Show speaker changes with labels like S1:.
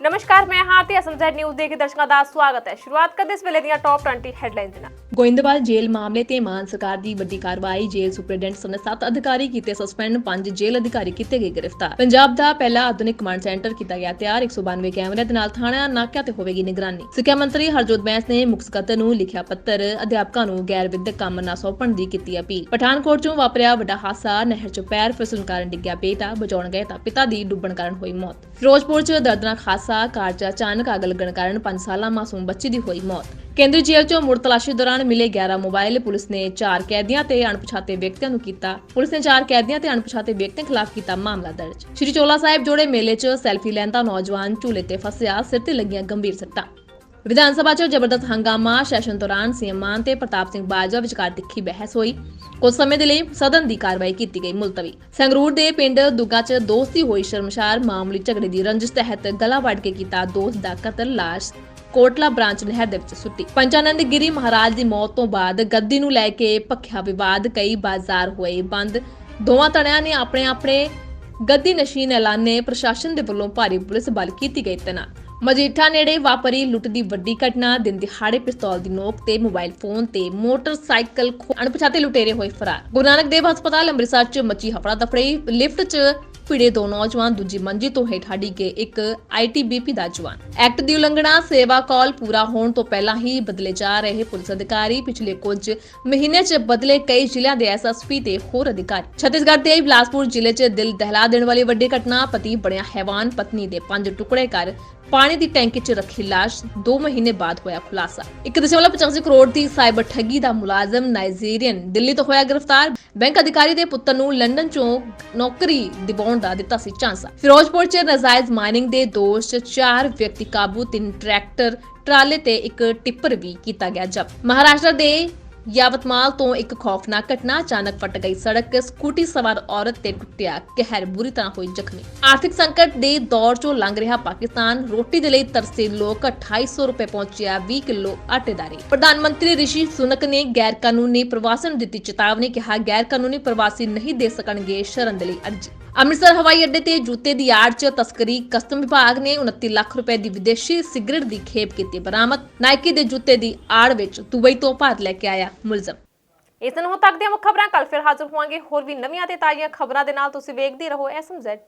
S1: ਨਮਸਕਾਰ ਮੈਂ ਹਾਰਤੀ ਅਸਮਜ਼ੈਡ ਨਿਊਜ਼ ਦੇ ਕੇ ਦਰਸ਼ਕਾਂ ਦਾ ਸਵਾਗਤ ਹੈ ਸ਼ੁਰੂਆਤ ਕਰਦੇ ਇਸ ਵੇਲੇ ਦੀਆਂ ਟੌਪ 20 ਹੈਡਲਾਈਨਸ ਨਾਲ
S2: ਗੋਇੰਦਵਾਲ ਜੇਲ੍ਹ ਮਾਮਲੇ ਤੇ ਮਾਨ ਸਰਕਾਰ ਦੀ ਵੱਡੀ ਕਾਰਵਾਈ ਜੇਲ੍ਹ ਸੁਪਰਡੈਂਟ ਸਣੇ 7 ਅਧਿਕਾਰੀ ਕੀਤੇ ਸਸਪੈਂਡ 5 ਜੇਲ੍ਹ ਅਧਿਕਾਰੀ ਕੀਤੇ ਗਏ ਗ੍ਰਿਫਤਾਰ ਪੰਜਾਬ ਦਾ ਪਹਿਲਾ ਆਧੁਨਿਕ ਕਮਾਂਡ ਸੈਂਟਰ ਕੀਤਾ ਗਿਆ ਤਿਆਰ 192 ਕੈਮਰੇ ਦੇ ਨਾਲ ਥਾਣਿਆਂ ਨਾਕਿਆਂ ਤੇ ਹੋਵੇਗੀ ਨਿਗਰਾਨੀ ਸਿੱਖਿਆ ਮੰਤਰੀ ਹਰਜੋਤ ਬੈਂਸ ਨੇ ਮੁੱਖ ਸਕੱਤਰ ਨੂੰ ਲਿਖਿਆ ਪੱਤਰ ਅਧਿਆਪਕਾਂ ਨੂੰ ਗੈਰ ਵਿਦਿਅਕ ਕੰਮ ਨਾ ਸੌਂਪਣ ਦੀ ਕੀਤੀ ਅਪੀਲ ਪਠਾਨਕੋਟ ਚੋਂ ਵਾਪਰਿਆ ਵੱਡਾ ਹਾਦਸਾ ਨਹਿਰ 'ਚ ਪੈਰ ਫਿਸਲਣ ਕਾਰਨ ਡਿੱਗਿਆ ਬੇਟਾ ਬਚਾਉਣ ਗਏ ਤਾਂ ਪਿਤਾ ਦੀ ਡੁੱਬਣ ਕਾਰਨ ਹੋਈ ਮੌਤ ਫਿਰੋਜ਼ਪੁਰ 'ਚ ਦਰਦਨਾਕ ਹਾਦਸਾ ਕਾਰ 'ਚ ਅਚਾਨਕ ਅੱਗ ਲੱਗਣ ਕਾਰਨ 5 ਸਾਲਾ ਮਾਸੂਮ ਬੱਚੀ ਦੀ ਹੋਈ ਮੌਤ। ਕੇਂਦਰੀ ਜੇਲ੍ਹ 'ਚੋਂ ਮੁੜ ਤਲਾਸ਼ੀ ਦੌਰਾਨ ਮਿਲੇ 11 ਮੋਬਾਈਲ, ਪੁਲਿਸ ਨੇ ਚਾਰ ਕੈਦੀਆਂ ਤੇ ਅਣਪਛਾਤੇ ਵਿਅਕਤੀਆਂ ਨੂੰ ਕੀਤਾ। ਪੁਲਿਸ ਨੇ ਚਾਰ ਕੈਦੀਆਂ ਤੇ ਅਣਪਛਾਤੇ ਵਿਅਕਤੀਆਂ ਖਿਲਾਫ ਕੀਤਾ ਮਾਮਲਾ ਦਰਜ। ਸ਼੍ਰੀ ਚੋਲਾ ਸਾਹਿਬ ਜੋੜੇ ਮੇਲੇ 'ਚ ਸੈਲਫੀ ਲੈਂਦਾ ਨੌਜਵਾਨ ਝੂਲੇ ਤੇ ਫਸਿਆ, ਸਿਰ ਤੇ ਲੱਗੀਆਂ ਗੰਭੀਰ ਸੱਟਾਂ। ਵਿਧਾਨ ਸਭਾ 'ਚ ਜ਼ਬਰਦਸਤ ਹੰਗਾਮਾ ਸੈਸ਼ਨ ਦੌਰਾਨ ਸੀਐਮ ਮਾਨ ਤੇ ਪ੍ਰਤਾਪ ਸਿੰਘ ਬਾਜਵਾ ਵਿਚਕਾਰ ਤਿੱਖੀ ਬਹਿਸ ਹੋਈ। ਕੁਝ ਸਮੇਂ ਦੇ ਲਈ ਸਦਨ ਦੀ ਕਾਰਵਾਈ ਕੀਤੀ ਗਈ ਮੁਲਤਵੀ। ਸੰਗਰੂਰ ਦੇ ਪਿੰਡ ਦੁੱਗਾ 'ਚ ਦੋਸਤੀ ਹੋਈ ਸ਼ਰਮਸ਼ਾਰ ਮਾਮੂਲੀ ਝਗੜੇ ਦੀ ਰੰਜਿਸ਼ ਤਹਿਤ ਗਲਾ ਵੱਢ ਕੇ ਕੀਤਾ ਦੋਸਤ ਦਾ ਕਤਲ, ਲਾਸ਼ ਕੋਟਲਾ ਬ੍ਰਾਂਚ ਨਹਿਰ ਦੇ ਵਿੱਚ ਸੁੱਟੀ। ਪੰਚਾਨੰਦ ਗਿਰੀ ਮਹਾਰਾਜ ਦੀ ਮੌਤ ਤੋਂ ਬਾਅਦ ਗੱਦੀ ਨੂੰ ਲੈ ਕੇ ਭਖਿਆ ਵਿਵਾਦ, ਕਈ ਬਾਜ਼ਾਰ ਹੋਏ ਬੰਦ। ਦੋਵਾਂ ਤਣਿਆਂ ਨੇ ਆਪਣੇ ਆਪਣੇ ਗੱਦੀ ਨਸ਼ੀਨ ਐਲਾਨੇ ਪ੍ਰਸ਼ਾਸਨ ਦੇ ਵੱਲੋਂ ਭਾਰੀ ਪੁਲਿਸ ਬਲ ਕੀਤੀ ਗਈ ਤੈਨਾਤ। ਮਜੀਠਾ ਨੇੜੇ ਵਾਪਰੀ ਲੁੱਟ ਦੀ ਵੱਡੀ ਘਟਨਾ, ਦਿਨ ਦਿਹਾੜੇ ਪਿਸਤੌਲ ਦੀ ਨੋਕ ਤੇ ਮੋਬਾਈਲ ਫੋਨ ਤੇ ਮੋਟਰਸਾਈਕਲ ਖੋਹ ਅਣਪਛਾਤੇ ਲੁਟੇਰੇ ਹੋਏ ਫਰਾਰ। ਗੁਰੂ ਨਾਨਕ ਦੇਵ ਹਸਪਤਾਲ ਅੰਮ੍ਰਿਤਸਰ 'ਚ ਮੱਚੀ ਹਫੜਾ ਦਫੜੀ, ਲਿਫਟ 'ਚ ਭਿੜੇ ਦੋ ਨੌਜਵਾਨ ਦੂਜੀ ਮੰਜੀ ਤੋਂ ਹੇਠਾਂ ਡਿੱਗੇ ਇੱਕ ਆਈਟੀਬੀਪੀ ਦਾ ਜਵਾਨ। ਐਕਟ ਦੀ ਉਲੰਘਣਾ, ਸੇਵਾ ਕਾਲ ਪੂਰਾ ਹੋਣ ਤੋਂ ਪਹਿਲਾਂ ਹੀ ਬਦਲੇ ਜਾ ਰਹੇ ਪੁਲਿਸ ਅਧਿਕਾਰੀ ਪਿਛਲੇ ਕੁਝ ਮਹੀਨੇ 'ਚ ਬਦਲੇ ਕਈ ਜ਼ਿਲ੍ਹਿਆਂ ਦੇ ਐਸਐਸਪੀ ਤੇ ਹੋਰ ਅਧਿਕਾਰੀ। ਛੱਤੀਸਗੜ੍ਹ ਦੇ ਬਿਲਾਸਪੁਰ ਜ਼ਿਲ੍ਹੇ 'ਚ ਦਿਲ ਦਹਿਲਾ ਦੇਣ ਵਾਲੀ ਵੱਡੀ ਘਟਨਾ, ਪਤੀ ਬਣਿਆ ਹੈਵਾਨ, ਪਤਨੀ ਦੇ ਪੰਜ ਟੁਕੜੇ ਕਰ ਪਾਣੀ ਦੀ ਟੈਂਕੀ 'ਚ ਰੱਖੀ ਲਾਸ਼ 2 ਮਹੀਨੇ ਬਾਅਦ ਹੋਇਆ ਖੁਲਾਸਾ। 1.85 ਕਰੋੜ ਦੀ ਸਾਈਬਰ ਠੱਗੀ ਦਾ ਮੁਲਾਜ਼ਮ ਨਾਈਜੀਰੀਅਨ, ਦਿੱਲੀ ਤੋਂ ਹੋਇਆ ਗ੍ਰਿਫਤਾਰ। ਬੈਂਕ ਅਧਿਕਾਰੀ ਦੇ ਪੁੱਤਰ ਨੂੰ ਲੰਡਨ 'ਚੋਂ ਨੌਕਰੀ ਦਿਵਾਉਣ ਦਾ ਦਿੱਤਾ ਸੀ ਚਾਂਸਾ ਫਿਰੋਜ਼ਪੁਰ 'ਚ ਨਜਾਇਜ਼ ਮਾਈਨਿੰਗ ਦੇ ਦੋਸ਼ 'ਚ ਚਾਰ ਵਿਅਕਤੀ ਕਾਬੂ, ਤਿੰਨ ਟਰੈਕਟਰ, ਟਰਾਲੇ ਤੇ ਇੱਕ ਟਿੱਪਰ ਵੀ ਕੀਤਾ ਗਿਆ ਜ਼ਬਤ। ਮਹਾਰਾਸ਼ਟਰ ਦੇ ਯਾਵਤਮਾਲ ਤੋਂ ਇੱਕ ਖੌਫਨਾਕ ਘਟਨਾ ਅਚਾਨਕ ਫਟ ਗਈ। ਸੜਕ ਸਕੂਟੀ ਸਵਾਰ ਔਰਤ ਤੇ ਟੁੱਟਿਆ ਕਹਿਰ ਬੁਰੀ ਤਰ੍ਹਾਂ ਹੋਈ ਜ਼ਖਮੀ। ਆਰਥਿਕ ਸੰਕਟ ਦੇ ਦੌਰ ਚੋਂ ਲੰਘ ਰਿਹਾ ਪਾਕਿਸਤਾਨ। ਰੋਟੀ ਦੇ ਲਈ ਤਰਸੇ ਲੋਕ 2800 ਰੁਪਏ ਪਹੁੰਚਿਆ 20 ਕਿਲੋ ਆਟੇ ਦਾ ਰੇਟ। ਪ੍ਰਧਾਨ ਮੰਤਰੀ ਰਿਸ਼ੀ ਸੁਨਕ ਨੇ ਗੈਰ ਕਾਨੂੰਨੀ ਪ੍ਰਵਾਸਨ ਨੂੰ ਦਿੱਤੀ ਚੇਤਾਵਨੀ ਕਿਹਾ ਗੈਰ ਕਾਨੂੰਨੀ ਪ੍ਰਵਾਸੀ ਨਹੀਂ ਦੇ ਸਕਣਗੇ ਸ਼ਰਨ ਦੇ ਲਈ ਅਰਜ਼ੀ। ਅੰਮ੍ਰਿਤਸਰ ਹਵਾਈ ਅੱਡੇ ਤੇ ਜੁੱਤੇ ਦੀ ਆੜ 'ਚ ਤਸਕਰੀ ਕਸਟਮ ਵਿਭਾਗ ਨੇ 29 ਲੱਖ ਰੁਪਏ ਦੀ ਵਿਦੇਸ਼ੀ ਸਿਗਰਟ ਦੀ ਖੇਪ ਕੀਤੀ ਬਰਾਮਦ। ਨਾਈਕੀ ਦੇ ਜੁੱਤੇ ਦੀ ਆੜ ਵਿੱਚ ਦੁਬਈ ਤੋਂ ਭਾਰਤ ਲੈ ਕੇ ਆਇਆ ਮੁਲਜ਼ਮ।
S1: ਇਸ ਨੂੰ ਤੱਕ ਦੀਆਂ ਮੁੱਖ ਖਬਰਾਂ ਕੱਲ ਫਿਰ ਹਾਜ਼ਰ ਹੋਵਾਂਗੇ। ਹੋਰ ਵੀ ਨਵੀਆਂ ਤੇ ਤਾਜ਼ੀਆਂ ਖਬਰਾਂ ਦੇ ਨਾਲ ਤੁਸੀਂ ਵੇਖਦੇ ਰਹੋ ਐਸਐਮਜ਼ੈਡ।